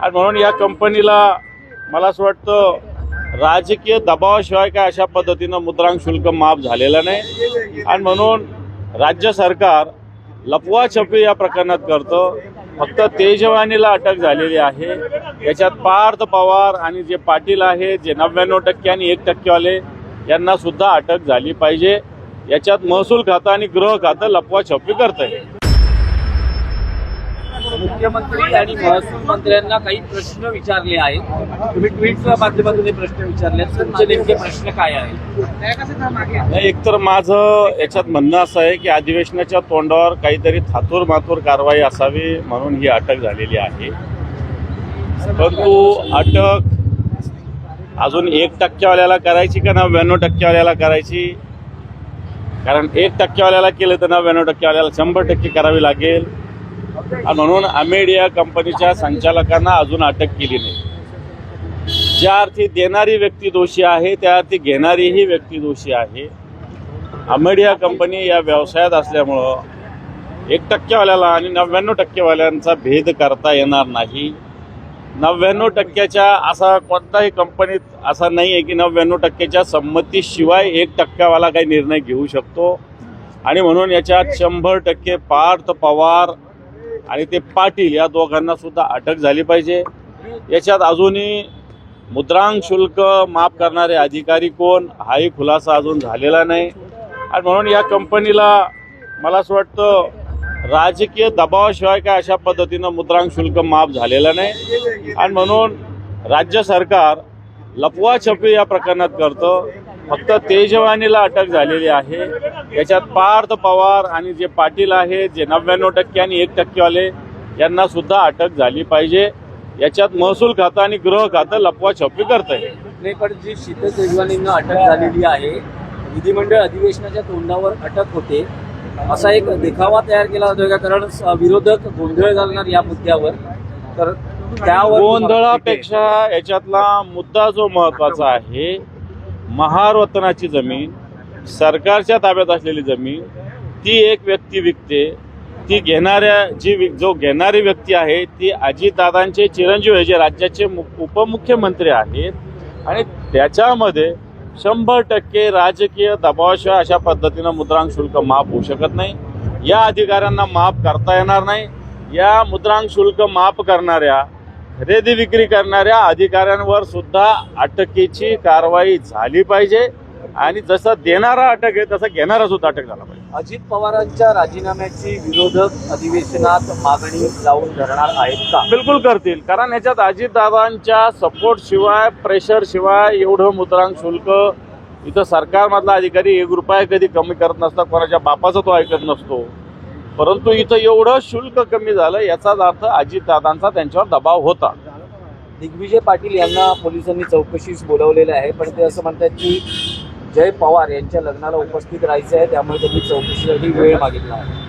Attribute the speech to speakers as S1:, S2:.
S1: आणि म्हणून या कंपनीला मला असं वाटतं राजकीय दबावाशिवाय काय अशा पद्धतीनं मुद्रांक शुल्क माफ झालेलं नाही. आणि म्हणून राज्य सरकार लपवाछपी या प्रकरणात करतं. फक्त तेजवानीला अटक झालेली आहे. याच्यात पार्थ पवार आणि जे पाटील आहे जे नव्याण्णव टक्के आणि एक टक्केवाले यांना सुद्धा अटक झाली पाहिजे. याच्यात महसूल खातं आणि गृह खातं लपवाछपी करत आहे
S2: मुख्यमंत्री आणि महसूल मंत्र्यांना काही प्रश्न विचारले आहेत. तुम्ही ट्विटच्या माध्यमातून हे प्रश्न विचारले तुमचे नेमके प्रश्न काय आहेत?
S1: नाही एकतर माझं याच्यात म्हणणं असं आहे की अधिवेशनाच्या तोंडावर काहीतरी थातूर मातूर कारवाई असावी म्हणून ही अटक झालेली आहे. परंतु अटक अजून एक टक्क्यावाल्याला करायची का नव्याण्णव टक्क्यावाल्याला करायची? कारण एक टक्केवाल्याला केलं तर नव्याण्णव टक्केवाल्याला शंभर टक्के करावी लागेल. आणि म्हणून अमेडिया कंपनीच्या संचालकांना अजून अटक केली नाही. ज्या अर्थी देणारी व्यक्ती दोषी आहे त्या अर्थी घेणारीही व्यक्ती दोषी आहे. अमेडिया कंपनी या व्यवसायात असल्यामुळं एक टक्केवाल्याला आणि नव्याण्णव टक्केवाल्यांचा भेद करता येणार नाही. नव्याण्णव टक्क्याच्या असा कोणताही कंपनीत असा नाही आहे की नव्याण्णव टक्क्याच्या संमतीशिवाय एक टक्क्यावाला काही निर्णय घेऊ शकतो. आणि म्हणून याच्यात शंभर टक्के पार्थ पवार आणि ते पाटील या दोघांना सुद्धा अटक झाली पाहिजे. याच्यात अजूनही मुद्रांक शुल्क माफ करणारे अधिकारी कोण? हाही खुलासा अजून झालेला नाही. आणि म्हणून या कंपनीला मला असं वाटतं राजकीय दबावाशिवाय काय अशा पद्धतीनं मुद्रांक शुल्क माफ झालेलं नाही. आणि म्हणून राज्य सरकार लपवाछपी या प्रकरणात करतं. फक्त तेजवानीला अटक झालेली आहे. याच्यात पार्थ पवार आणि जे पाटील आहेत जे नव्याण्णव टक्के आणि एक टक्केवाले यांना सुद्धा अटक झाली पाहिजे. याच्यात महसूल खातं आणि गृह खातं लपवाछपी करत आहे
S2: पण जी शीतल तेजवानींना अटक झालेली आहे विधिमंडळ अधिवेशनाच्या तोंडावर अटक होते. असा एक देखावा तयार केला जातोय का? कारण स- विरोधक गोंधळ घालणार या मुद्द्यावर. तर
S1: गोंधळापेक्षा याच्यातला मुद्दा जो महत्त्वाचा आहे महारत्नाची जमीन सरकारच्या ताब्यात असलेली जमीन ती एक व्यक्ती विकते. ती घेणाऱ्या जी जो घेणारी व्यक्ती आहे ती अजितदादांचे चिरंजीव हे जे राज्याचे मु- उपमुख्यमंत्री आहेत आणि त्याच्यामध्ये शंभर टक्के राजकीय दबावाशिवाय अशा पद्धतीनं मुद्रांक शुल्क माफ होऊ शकत नाही. या अधिकाऱ्यांना माफ करता येणार नाही. या मुद्रांक शुल्क माफ करणाऱ्या खरेदी विक्री करणाऱ्या अधिकाऱ्यांवर सुद्धा अटकेची कारवाई झाली पाहिजे. आणि जसं देणारा अटक आहे तसं घेणारा सुद्धा अटक झाला पाहिजे.
S2: अजित पवारांच्या राजीनाम्याची विरोधक अधिवेशनात मागणी लावून धरणार आहेत का?
S1: बिलकुल करतील. कारण याच्यात अजितदादांच्या सपोर्ट शिवाय प्रेशर शिवाय एवढं मुद्रांक शुल्क इथं सरकारमधला अधिकारी एक रुपया कधी कमी करत नसता कोणाच्या बापाचा तो ऐकत नसतो. परंतु इथं एवढं शुल्क कमी झालं याचाच अर्थ अजितदादांचा त्यांच्यावर दबाव होता.
S2: दिग्विजय पाटील यांना पोलिसांनी चौकशीस बोलावलेलं आहे पण ते असं म्हणतात की जय पवार यांच्या लग्नाला उपस्थित राहायचं आहे त्यामुळे त्यांनी चौकशीसाठी वेळ मागितला आहे.